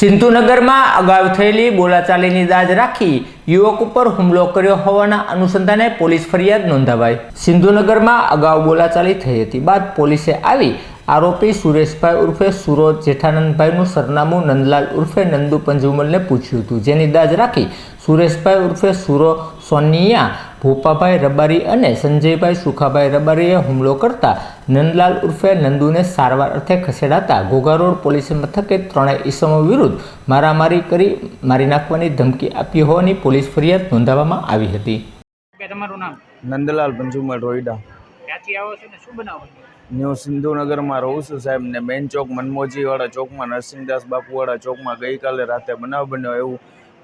સિંધુનગરમાં અગાઉ થયેલી બોલાચાલીની દાજ રાખી યુવક ઉપર હુમલો કર્યો હોવાના અનુસંધાને પોલીસ ફરિયાદ નોંધાવાઈ. સિંધુનગરમાં અગાઉ બોલાચાલી થઈ હતી બાદ પોલીસે આવી આરોપી સુરેશભાઈ ઉર્ફે સુરો જેઠાનંદભાઈનું સરનામું નંદલાલ ઉર્ફે નંદુ પંજુમલને પૂછ્યું હતું. જેની દાજ રાખી સુરેશભાઈ ઉર્ફે સુરો સોનિયા ભોપાભાઈ રબારી અને સંજયભાઈ સુખાભાઈ રબારીએ હુમલો કરતા નંદલાલ ઉર્ફે નંદુને સારવાર અર્થે ખસેડાતા ઘોઘા રોડ પોલીસ મથકે ત્રણેય ઈસમો વિરુદ્ધ મારામારી કરી મારી નાખવાની ધમકી આપી હોવાની પોલીસ ફરિયાદ નોંધાવવામાં આવી હતી. તમારું નામ? નંદલાલ પંચુમલ રોઈડા ક્યાંથી આવો છો ને શું બનાવો છો? ન્યૂ સિંધુનગરમાં રહું છું સાહેબ ને મેઇન ચોક મનમોજીવાળા ચોકમાં નરસિંહદાસ બાપુવાળા ચોકમાં ગઈકાલે રાતે બનાવ બન્યો એવું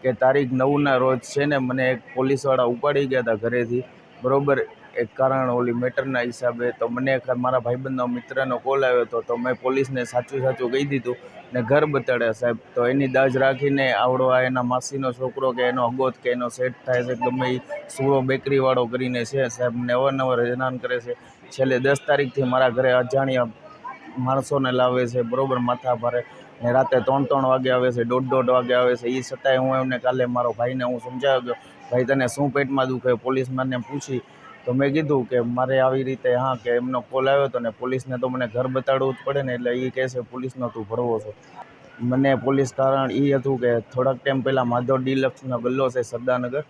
કે તારીખ નવના રોજ છે ને મને એક પોલીસવાળા ઉપાડી ગયા હતા ઘરેથી. બરાબર? એક કારણ ઓલી મેટરના હિસાબે તો મને મારા ભાઈબંધનો મિત્રનો કોલ આવ્યો હતો, તો મેં પોલીસને સાચું સાચું કહી દીધું ને ઘર બતાડ્યા સાહેબ. તો એની દાજ રાખીને આવડો આ એના માસીનો છોકરો કે એનો અગોત કે એનો સેટ થાય છે ગમે એ સુરો બેકરીવાળો કરીને છે સાહેબ, ને અવારનવાર હેરાન કરે છે. છેલ્લે દસ તારીખથી મારા ઘરે અજાણ્યા માણસોને લાવે છે, બરાબર? માથા ભારે. ને રાતે ત્રણ ત્રણ વાગે આવે છે, દોઢ દોઢ વાગે આવે છે. એ છતાંય હું એમને કાલે મારો ભાઈને હું સમજાવ્યો ગયો, ભાઈ, તને શું પેટમાં દુખે પોલીસ મને પૂછી તો મેં કીધું કે, મારે આવી રીતે, હા, કે એમનો કોલ આવ્યો હતો ને પોલીસને તો મને ઘર બતાડવું જ પડે ને, એટલે એ કહે છે, પોલીસનો તું ભરવો છો. મને પોલીસ કારણ એ હતું કે, થોડાક ટાઈમ પહેલાં માધવ ડીલક્ષનો ગલ્લો છે સરદારનગર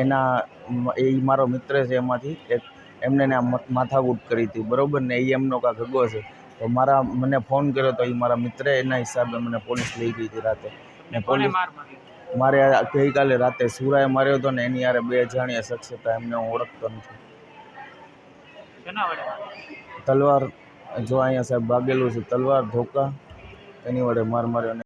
એના એ મારો મિત્ર છે એમાંથી, એક એમને ને આ માથાકૂટ કરી હતી, બરોબર ને? એ એમનો કાંક ગગો છે. તો મારા મને ફોન કર્યો તો એ મારા મિત્રે એના હિસાબે મને પોલીસ લઈ ગઈ હતી રાતે. ને પોલીસ મારે ગઈકાલે રાતે સુરાએ માર્યો હતો ને એની યારે બે અજાણ્યા શખ્સ હતા એમને હું ઓળખતો નથી? તલવાર જો અહીંયા સાહેબ ભાગેલું છે તલવાર ધોકા એની વડે માર માર્યો ને